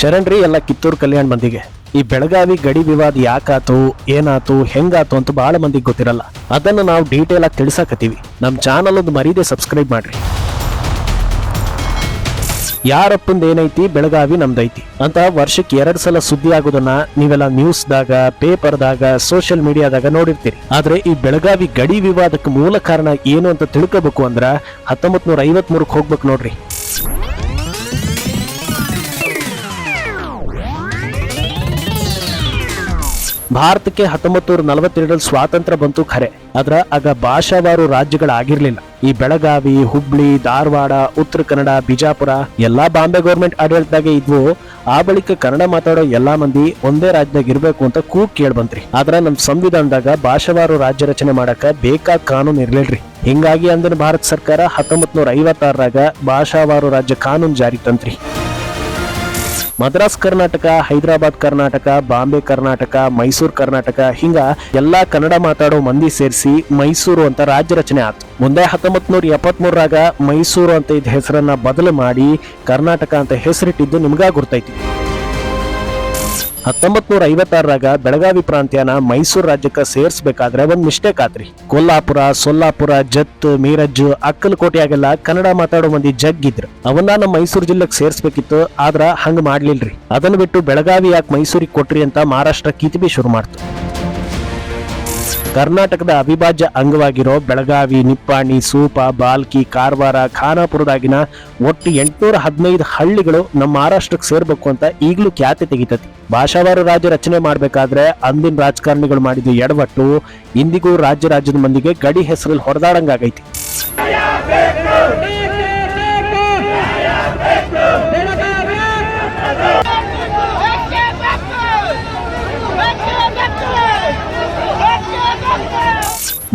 ಶರಣ್ರಿ ಎಲ್ಲ ಕಿತ್ತೂರು ಕಲ್ಯಾಣ ಮಂದಿಗೆ. ಈ ಬೆಳಗಾವಿ ಗಡಿ ವಿವಾದ ಯಾಕಾತು, ಏನಾತು, ಹೆಂಗಾತು ಅಂತ ಬಹಳ ಮಂದಿಗೆ ಗೊತ್ತಿರಲ್ಲ. ಅದನ್ನು ನಾವು ಡೀಟೇಲ್ ಆಗಿ ತಿಳಿಸಾಕತ್ತೀವಿ. ನಮ್ಮ ಚಾನಲ್ ಒಂದು ಮರೀದೆ ಸಬ್ಸ್ಕ್ರೈಬ್ ಮಾಡ್ರಿ. ಯಾರಪ್ಪಂದ ಏನೈತಿ, ಬೆಳಗಾವಿ ನಮ್ದೈತಿ. ಅಂತ ವರ್ಷಕ್ಕೆ ಎರಡ್ ಸಲ ಸುದ್ದಿ ಆಗೋದನ್ನ ನೀವೆಲ್ಲ ನ್ಯೂಸ್ದಾಗ ಪೇಪರ್ದಾಗ ಸೋಷಿಯಲ್ ಮೀಡಿಯಾದಾಗ ನೋಡಿರ್ತೀರಿ. ಆದ್ರೆ ಈ ಬೆಳಗಾವಿ ಗಡಿ ವಿವಾದಕ್ಕೆ ಮೂಲ ಕಾರಣ ಏನು ಅಂತ ತಿಳ್ಕೋಬೇಕು ಅಂದ್ರ ಹತ್ತೊಂಬತ್ ನೂರ ಐವತ್ ಮೂರಕ್ಕೆ ಹೋಗ್ಬೇಕು ನೋಡ್ರಿ. ಭಾರತಕ್ಕೆ ಹತ್ತೊಂಬತ್ತು ನೂರ ನಲವತ್ತೆರಡರಲ್ಲಿ ಸ್ವಾತಂತ್ರ್ಯ ಬಂತು ಖರೆ. ಆದ್ರ ಆಗ ಭಾಷಾವಾರು ರಾಜ್ಯಗಳಾಗಿರ್ಲಿಲ್ಲ. ಈ ಬೆಳಗಾವಿ, ಹುಬ್ಳಿ, ಧಾರವಾಡ, ಉತ್ತರ ಕನ್ನಡ, ಬಿಜಾಪುರ ಎಲ್ಲಾ ಬಾಂಬೆ ಗೌರ್ಮೆಂಟ್ ಆಡಳಿತದಾಗ ಇದ್ವು. ಆ ಬಳಿಕ ಕನ್ನಡ ಮಾತಾಡೋ ಎಲ್ಲಾ ಮಂದಿ ಒಂದೇ ರಾಜ್ಯದಾಗ ಇರ್ಬೇಕು ಅಂತ ಕೂಗ್ ಕೇಳ್ಬಂತ್ರಿ. ಆದ್ರ ನಮ್ ಸಂವಿಧಾನದಾಗ ಭಾಷಾವಾರು ರಾಜ್ಯ ರಚನೆ ಮಾಡಕ ಬೇಕಾದ ಕಾನೂನು ಇರ್ಲಿಲ್ರಿ. ಹಿಂಗಾಗಿ ಅಂದಿನ ಭಾರತ ಸರ್ಕಾರ ಹತ್ತೊಂಬತ್ ನೂರ ಐವತ್ತಾರರಾಗ ಭಾಷಾವಾರು ರಾಜ್ಯ ಕಾನೂನು ಜಾರಿ ತಂತ್ರಿ. ಮದ್ರಾಸ್ ಕರ್ನಾಟಕ, ಹೈದರಾಬಾದ್ ಕರ್ನಾಟಕ, ಬಾಂಬೆ ಕರ್ನಾಟಕ, ಮೈಸೂರು ಕರ್ನಾಟಕ, ಹಿಂಗ ಎಲ್ಲಾ ಕನ್ನಡ ಮಾತಾಡೋ ಮಂದಿ ಸೇರಿಸಿ ಮೈಸೂರು ಅಂತ ರಾಜ್ಯ ರಚನೆ ಆಯ್ತು ಮುಂದೆ ಹತ್ತೊಂಬತ್ ನೂರ ಎಪ್ಪತ್ಮೂರರಾಗ ಮೈಸೂರು ಅಂತ ಇದ್ದ ಹೆಸರನ್ನ ಬದಲು ಮಾಡಿ ಕರ್ನಾಟಕ ಅಂತ ಹೆಸರಿಟ್ಟಿದ್ದು ನಿಮ್ಗ ಗುರ್ತೈತಿ. ಹತ್ತೊಂಬತ್ ನೂರ ಐವತ್ತಾರರಾಗ ಬೆಳಗಾವಿ ಪ್ರಾಂತ್ಯನ ಮೈಸೂರು ರಾಜ್ಯಕ್ಕೆ ಸೇರಿಸಬೇಕಾದ್ರೆ ಒಂದು ಮಿಸ್ಟೇಕ್ ಆತ್ರಿ. ಕೊಲ್ಲಾಪುರ, ಸೊಲ್ಲಾಪುರ ಜತ್ ಮೀರಜ್ ಅಕ್ಕಲಕೋಟೆಯಾಗೆಲ್ಲ ಕನ್ನಡ ಮಾತಾಡೋ ಮಂದಿ ಜಗ್ಗಿದ್ರು. ಅವನ್ನ ನಮ್ಮ ಮೈಸೂರು ಜಿಲ್ಲೆಗೆ ಸೇರಿಸಬೇಕಿತ್ತು, ಆದ್ರ ಹಂಗ ಮಾಡ್ಲಿಲ್ರಿ. ಅದನ್ನ ಬಿಟ್ಟು ಬೆಳಗಾವಿ ಯಾಕೆ ಮೈಸೂರಿಗೆ ಕೊಟ್ರಿ ಅಂತ ಮಹಾರಾಷ್ಟ್ರ ಕಿತಿಬಿ ಶುರು ಮಾಡ್ತು. ಕರ್ನಾಟಕದ ಅವಿಭಾಜ್ಯ ಅಂಗವಾಗಿರೋ ಬೆಳಗಾವಿ, ನಿಪ್ಪಾಣಿ, ಸೂಪ, ಬಾಲ್ಕಿ, ಕಾರವಾರ, ಖಾನಾಪುರದಾಗಿನ ಒಟ್ಟು ಎಂಟುನೂರ ಹದಿನೈದು ಹಳ್ಳಿಗಳು ನಮ್ಮ ಮಹಾರಾಷ್ಟ್ರಕ್ಕೆ ಸೇರ್ಬೇಕು ಅಂತ ಈಗಲೂ ಖ್ಯಾತಿ ತೆಗಿತತಿ. ಭಾಷಾವಾರು ರಾಜ್ಯ ರಚನೆ ಮಾಡಬೇಕಾದ್ರೆ ಅಂದಿನ ರಾಜಕಾರಣಿಗಳು ಮಾಡಿದ ಎಡವಟ್ಟು ಇಂದಿಗೂ ರಾಜ್ಯ ರಾಜ್ಯದ ಮಂದಿಗೆ ಗಡಿ ಹೆಸರಲ್ಲಿ ಹೊಡೆದಾಡಂಗಾಗೈತಿ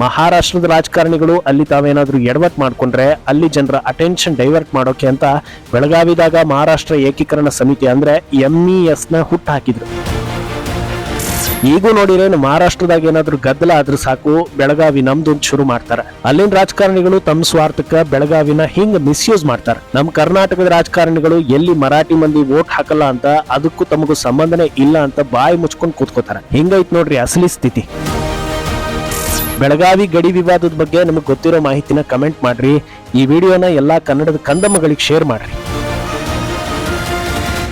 ಮಹಾರಾಷ್ಟ್ರದ ರಾಜಕಾರಣಿಗಳು ಅಲ್ಲಿ ತಾವೇನಾದರೂ ಎಡವಟ್ ಮಾಡ್ಕೊಂಡ್ರೆ ಅಲ್ಲಿ ಜನರ ಅಟೆನ್ಷನ್ ಡೈವರ್ಟ್ ಮಾಡೋಕೆ ಅಂತ ಬೆಳಗಾವಿದಾಗ ಮಹಾರಾಷ್ಟ್ರ ಏಕೀಕರಣ ಸಮಿತಿ ಅಂದ್ರೆ ಇ ನ ಹುಟ್ಟು ಹಾಕಿದ್ರು. ಈಗೂ ನೋಡಿರೇನು ಮಹಾರಾಷ್ಟ್ರದಾಗ ಏನಾದ್ರೂ ಗದ್ದಲ ಆದ್ರೂ ಸಾಕು, ಬೆಳಗಾವಿ ನಮ್ದು ಶುರು ಮಾಡ್ತಾರೆ. ಅಲ್ಲಿನ ರಾಜಕಾರಣಿಗಳು ತಮ್ಮ ಸ್ವಾರ್ಥಕ್ಕ ಬೆಳಗಾವಿನ ಹಿಂಗ್ ಮಿಸ್ಯೂಸ್ ಮಾಡ್ತಾರೆ. ನಮ್ಮ ಕರ್ನಾಟಕದ ರಾಜಕಾರಣಿಗಳು ಎಲ್ಲಿ ಮರಾಠಿ ಮಂದಿ ವೋಟ್ ಹಾಕಲ್ಲ ಅಂತ ಅದಕ್ಕೂ ತಮಗೂ ಸಂಬಂಧನೇ ಇಲ್ಲ ಅಂತ ಬಾಯಿ ಮುಚ್ಕೊಂಡು ಕೂತ್ಕೋತಾರೆ. ಹಿಂಗೈತ್ ನೋಡ್ರಿ, ಅಸಲಿ ಸ್ಥಿತಿ. ಬೆಳಗಾವಿ ಗಡಿ ವಿವಾದದ ಬಗ್ಗೆ ನಿಮಗೆ ಗೊತ್ತಿರೋ ಮಾಹಿತಿನ ಕಮೆಂಟ್ ಮಾಡ್ರಿ. ಈ ವಿಡಿಯೋನ ಎಲ್ಲಾ ಕನ್ನಡದ ಕಂದಮ್ಮಗಳಿಗೆ ಶೇರ್ ಮಾಡ್ರಿ.